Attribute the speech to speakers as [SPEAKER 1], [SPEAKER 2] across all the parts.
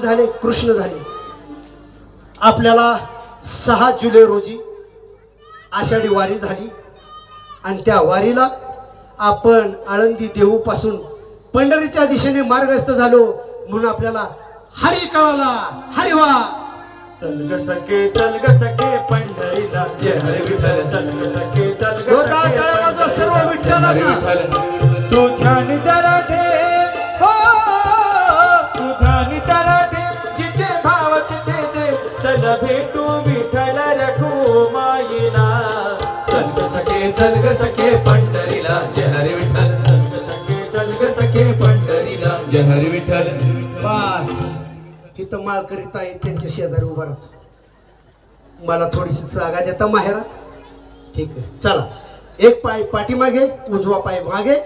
[SPEAKER 1] झाले कृष्ण झाले. आपल्याला सहा जुलै रोजी आषाढी वारी झाली. आणि त्या वारीला आपण आळंदी देऊपासून पंढरीच्या दिशेने मार्गस्थ झालो म्हणून आपल्याला हरी कळाला. हरी वा!
[SPEAKER 2] हरी विठ्ठल सखे चलग
[SPEAKER 1] जोरदार टाळ्या वाजवा सर्व विठ्ठलांना.
[SPEAKER 2] तू ध्यान जरा ठेव. चल भेटू विठ्ठल रखू माईला. चलग सखे चलग सखे पंढरीला. जय विठ्ठल. चलग सखे पंढरीला. जय विठ्ठल.
[SPEAKER 1] बस. इथं माल करीत आहे त्यांच्या शेजारी उभा राहतो मला थोडीशी जागा देता माहेरा. ठीक आहे चला. एक पाय पाठीमागे उजवा पाय मागे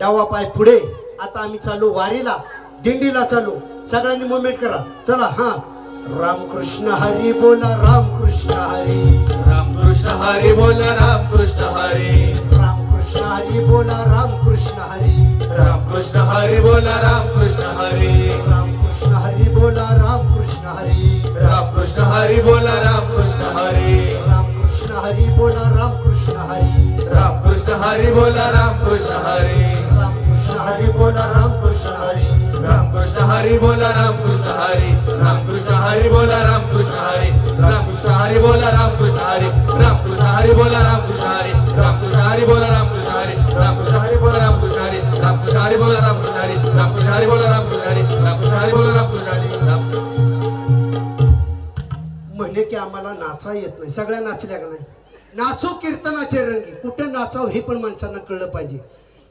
[SPEAKER 1] डावा पाय पुढे. आता आम्ही चालू वारीला दिंडीला चालू. सगळ्यांनी मुवमेंट करा. चला हा. रामकृष्ण हरी बोला रामकृष्ण हरी.
[SPEAKER 2] रामकृष्ण हरी बोल रामकृष्ण हरी.
[SPEAKER 1] रामकृष्ण हरी बोला रामकृष्ण हरी.
[SPEAKER 2] रामकृष्ण हरी बोला रामकृष्ण हरी.
[SPEAKER 1] रामकृष्ण हरी बोला रामकृष्ण हरी.
[SPEAKER 2] रामकृष्ण हरी बोला रामकृष्ण हरी.
[SPEAKER 1] रामकृष्ण हरी बोला रामकृष्ण हरी.
[SPEAKER 2] रामकृष्ण हरी बोला रामकृष्ण हरी.
[SPEAKER 1] रामकृष्ण हरी बोला रामकृष्ण हरी.
[SPEAKER 2] रामकृष्ण हरी बोला रामकृष्ण हरी रामकृष्ण हरी बोला रामकृष्ण हरी रामकृष्ण हरी बोला रामकृष्ण हरी रामकृष्ण हरी बोला रामकृष्ण हरी रामकृष्ण हरी बोला रामकृष्ण हरी रामकृष्ण हरी बोला रामकृष्ण हरी रामकृष्ण हरी बोला रामकृष्ण हरी रामकृष्ण हरी बोला रामकृष्ण हरी रामकृष्ण हरी बोला रामकृष्ण हरी राम
[SPEAKER 1] म्हणे की आम्हाला नाचा येत नाही. सगळ्या नाचल्या का नाही? नाचो कीर्तनाचे रंगी. कुठे नाचावं हे पण माणसांना कळलं पाहिजे.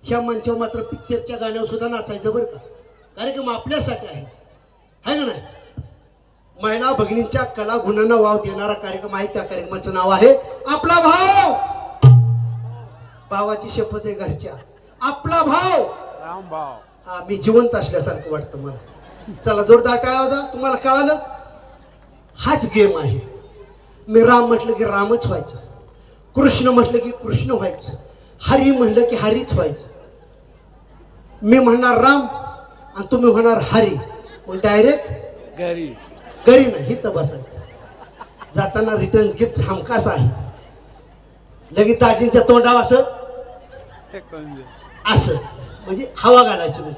[SPEAKER 1] ह्या मंचावर मात्र पिक्चरच्या गाण्यावर सुद्धा नाचायचं बरं का? कार्यक्रम आपल्यासाठी आहे. है का नाही? महिला भगिनींच्या कला गुणांना वाव देणारा कार्यक्रम आहे. त्या कार्यक्रमाचं नाव आहे आपला भाव भावाची शपथ आहे घरच्या. आपला भाव हा मी जिवंत असल्यासारखं वाटतं मला. चला जोरदार टाळा होता तुम्हाला कळालं? हाच गेम आहे. मी राम म्हटलं की रामच व्हायचं. कृष्ण म्हटलं की कृष्ण व्हायचं. हरी म्हणलं की हरीच व्हायचं. मी म्हणणार राम आणि तुम्ही म्हणणार हरी. मग डायरेक्ट
[SPEAKER 3] घरी.
[SPEAKER 1] घरी नाही तर बसायचं. जाताना रिटर्न गिफ्ट हमखास आहे. लगेच दाजींच्या तोंडावर असं असं. म्हणजे हवा घालायची नाही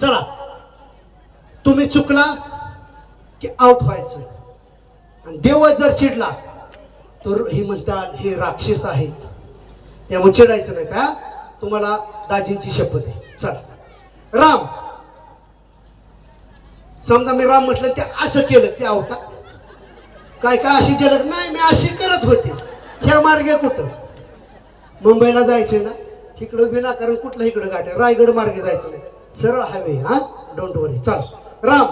[SPEAKER 1] चला. तुम्ही चुकला की आउट व्हायचं. आणि देवच जर चिडला तर हे म्हणतात हे राक्षस आहे. त्यामुळे चिडायचं नाही का? तुम्हाला दाजींची शपथ आहे. चल. राम. समजा मी राम म्हटलं ते असं केलं ते आवटा काय काय अशी जलद नाही मी अशी करत होते. ह्या मार्गे कुठं? मुंबईला जायचंय ना? इकडं विनाकारण कुठलं इकडं गाठ? रायगड मार्गे जायचं नाही. सरळ हायवे हा? डोंट वरी चाल. राम.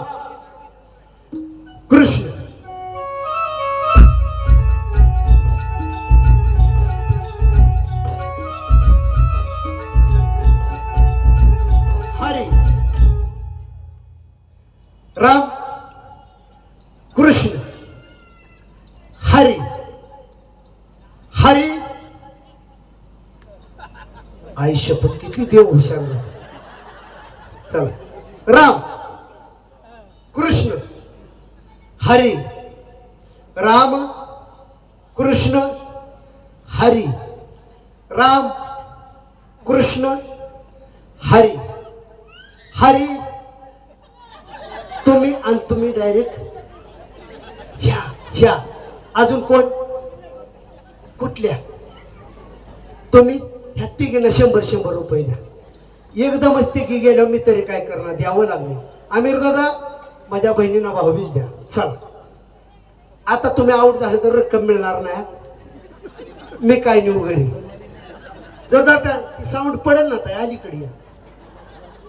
[SPEAKER 1] कृष्ण हरी. हरी. आई शपथ किती देव हुशार हो चला. राम. कृष्ण. हरी. राम. कृष्ण. हरी. राम. कृष्ण. हरी. हरी. तुम्ही आणि तुम्ही डायरेक्ट ह्या अजून कोण? कुठल्या? तुम्ही ह्या तिघीला शंभर शंभर रुपये द्या. एकदमच तिघी गेलो मी तरी काय करणार? द्यावं लागलं. आमिर दादा माझ्या बहिणींना भाऊबीज द्या. चल. आता तुम्ही आऊट झाले तर रक्कम मिळणार नाही. मी काय नेऊ घरी? जर जाता साऊंड पडेल ना ताई? अलीकडे या.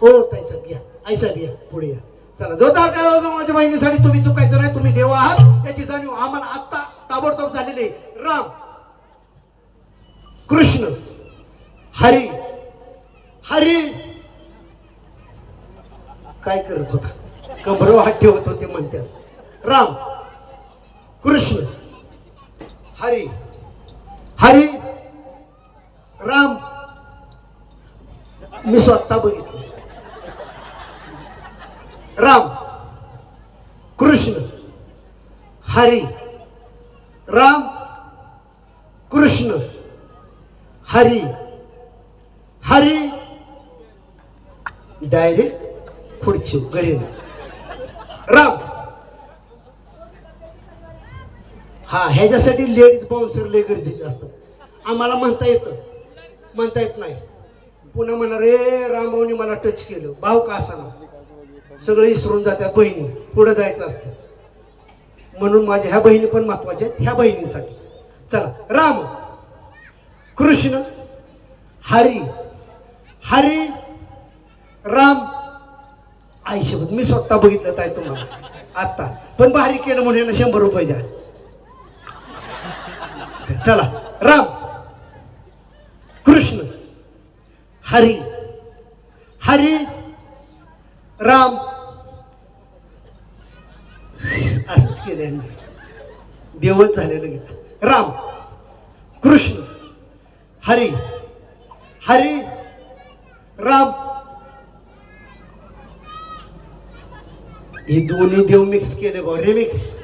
[SPEAKER 1] हो ताई साहेब या. आई साहेब या. पुढे या. चला जोरदार काय माझ्या बहिणीसाठी तुम्ही चुकायचं नाही तुम्ही देव आहात. याची जाणीव आम्हाला आत्ता ताबडतोब झालेली आहे. राम. कृष्ण. हरी. हरी. काय करत होता? कबरो हात ठेवत होते म्हणतात राम. कृष्ण. हरी. हरी. राम. मी स्वतः बघितलं. राम कृष्ण हरी राम कृष्ण हरी हरी डायरेक्ट खुर्ची घरी राम. हा ह्याच्यासाठी लेडीज बाउन्सर लय गरजेचे असतात. आम्हाला म्हणता येतं. म्हणता येत नाही. पुन्हा म्हणा रे रामभाऊनी मला टच केलं. भाऊ का असाना सगळं विसरून जातात बहिणी. पुढे जायचं असतं. म्हणून माझ्या ह्या बहिणी पण महत्त्वाच्या आहेत. ह्या बहिणींसाठी. चला राम. कृष्ण. हरी. हरी. राम. आईशोबत मी स्वतः बघितलं आहे तुम्हाला. आत्ता. पण भारी केलं म्हणून ना शंभर रुपये द्या. चला राम. कृष्ण. हरी. हरी. राम. असंच केलं देवच झाले लगेच. राम. कृष्ण. हरी. हरी. राम. हे दोन्ही देव मिक्स केले बा रिमिक्स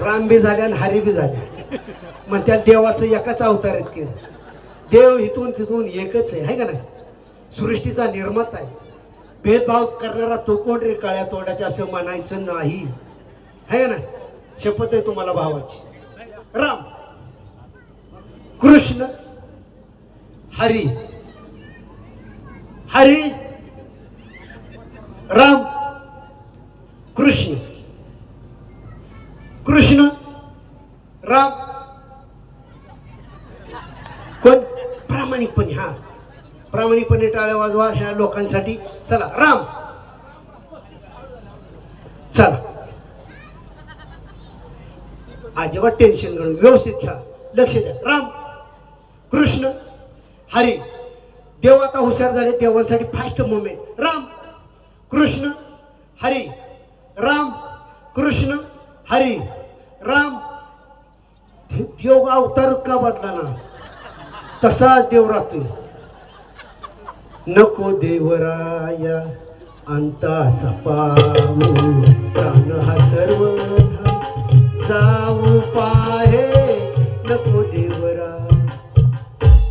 [SPEAKER 1] राम बी झाले आणि हरी बी झाले. मग त्या देवाचं एकाच अवतार आहेत केलं. देव इथून तिथून एकच आहे. हाय का नाही? सृष्टीचा निर्माता आहे. भेदभाव करणारा तो कोण रे काळ्या तोंडाच्या असं म्हणायचं नाही? है ना शपथ आहे तुम्हाला भावाची. राम. कृष्ण. हरी. हरी. राम. कृष्ण कृष्ण. वाजवा ह्या लोकांसाठी. चला राम. चला. अजिबात टेन्शन घेऊन व्यवस्थित खेळा. लक्ष द्या. राम. कृष्ण. हरी. देव आता हुशार झाले. देवांसाठी फास्ट मुवमेंट राम. कृष्ण. हरी. राम. कृष्ण. हरी. राम. देव अवतार का बदला ना तसाच देव राहतोय. नको देवराया अंता सपाऊ प्राण हा सर्व जाऊ पाहे. नको देवरा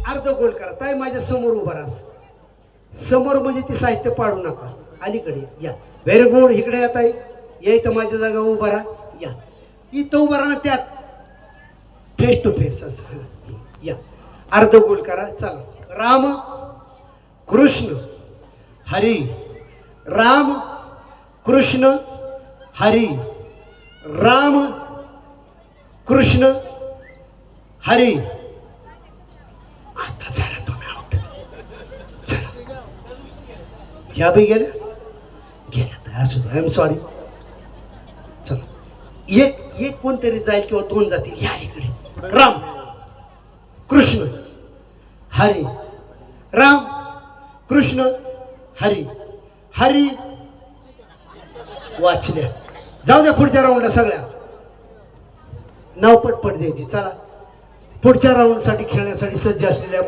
[SPEAKER 1] अर्ध गोल करा. ताई माझ्यासमोर उभा राहा. समोर म्हणजे ते साहित्य पाडू नका. अलीकडे या. व्हेरी गुड इकडे येत आहे या इथं माझ्या जागा उभा राहा. या. इथं उभा राहणार त्यात. फेस टू फेस असं. या. अर्ध गोल करा. चला. राम कृष्ण हरी राम कृष्ण हरी राम कृष्ण हरी. आता झाला तुम्ही या ह्या बी गेल्या. गेल्या असू आय एम सॉरी चला. एक एक कोणतरी जाईल किंवा दोन जातील. या इकडे. राम कृष्ण हरी राम कृष्ण हरी. हरी वाचल्या. जाऊ द्या पुढच्या राऊंडला सगळ्या. नावपट पडद्याची चला. पुढच्या राऊंडसाठी खेळण्यासाठी सज्ज असलेल्या